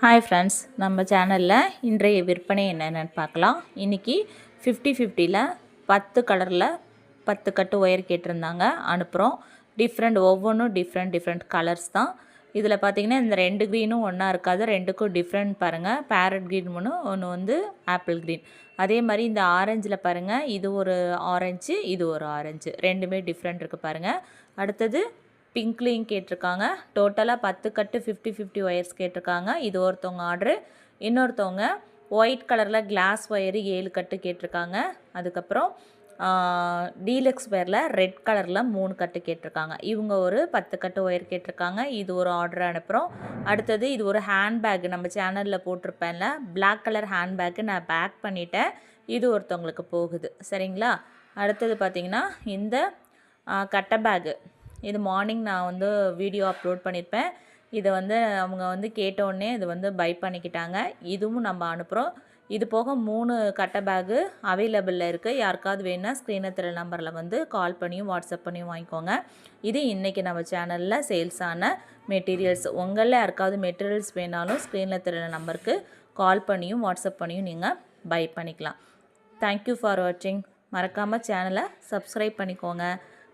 Hi friends நம்ம சேனலில் இன்றைய விற்பனை என்னென்னு பார்க்கலாம். இன்றைக்கி ஃபிஃப்டி ஃபிஃப்டியில் பத்து கலரில் பத்து கட்டு ஒயர் கேட்டிருந்தாங்க. அனுப்புகிறோம் டிஃப்ரெண்ட் ஒவ்வொன்றும் டிஃப்ரெண்ட் டிஃப்ரெண்ட் கலர்ஸ் தான். இதில் பார்த்தீங்கன்னா இந்த ரெண்டு க்ரீனும் ஒன்றா இருக்காது. ரெண்டுக்கும் டிஃப்ரெண்ட் பாருங்கள் பேரட் க்ரீன் ஒன்று ஒன்று வந்து ஆப்பிள் க்ரீன் அதே மாதிரி இந்த ஆரஞ்சில் பாருங்கள் இது ஒரு ஆரஞ்சு இது ஒரு ஆரஞ்சு ரெண்டுமே டிஃப்ரெண்ட் இருக்குது பாருங்கள் அடுத்தது பிங்க்லேயும் கேட்டிருக்காங்க. டோட்டலாக பத்து கட்டு ஃபிஃப்டி ஃபிஃப்டி ஒயர்ஸ் கேட்டிருக்காங்க. இது ஒருத்தவங்க ஆர்டரு இன்னொருத்தவங்க ஒயிட் கலரில் கிளாஸ் ஒயரு ஏழு கட்டு கேட்டிருக்காங்க. அதுக்கப்புறம் டீலக்ஸ் ஒயரில் ரெட் கலரில் மூணு கட்டு கேட்டிருக்காங்க. இவங்க ஒரு பத்து கட்டு ஒயர் கேட்டிருக்காங்க. இது ஒரு ஆர்டர் அனுப்புகிறோம் அடுத்தது இது ஒரு ஹேண்ட்பேக் நம்ம சேனலில் போட்டிருப்பேன்ல பிளாக் கலர் ஹேண்ட்பேக்கு நான் பேக் பண்ணிட்டேன். இது ஒருத்தவங்களுக்கு போகுது. சரிங்களா? அடுத்தது பார்த்திங்கன்னா இந்த கட்டை பேகு இது மார்னிங் நான் வந்து வீடியோ அப்லோட் பண்ணியிருப்பேன் இதை வந்து அவங்க வந்து கேட்டோடனே இது வந்து பை பண்ணிக்கிட்டாங்க. இதுவும் நம்ம அனுப்புகிறோம் இது போக மூணு கட்டை பேகு அவைலபிளில் இருக்குது யாருக்காவது வேணுன்னா ஸ்க்ரீனில் திரு நம்பரில் வந்து கால் பண்ணியும் வாட்ஸ்அப் பண்ணியும் வாங்கிக்கோங்க. இது இன்றைக்கி நம்ம சேனலில் சேல்ஸ் ஆன மெட்டீரியல்ஸ் உங்களில் யாருக்காவது மெட்டீரியல்ஸ் வேணாலும் ஸ்க்ரீனில் திரு நம்பருக்கு கால் பண்ணியும் வாட்ஸ்அப் பண்ணியும் நீங்கள் பை பண்ணிக்கலாம். தேங்க்யூ ஃபார் வாட்சிங் மறக்காமல் சேனலை சப்ஸ்கிரைப் பண்ணிக்கோங்க.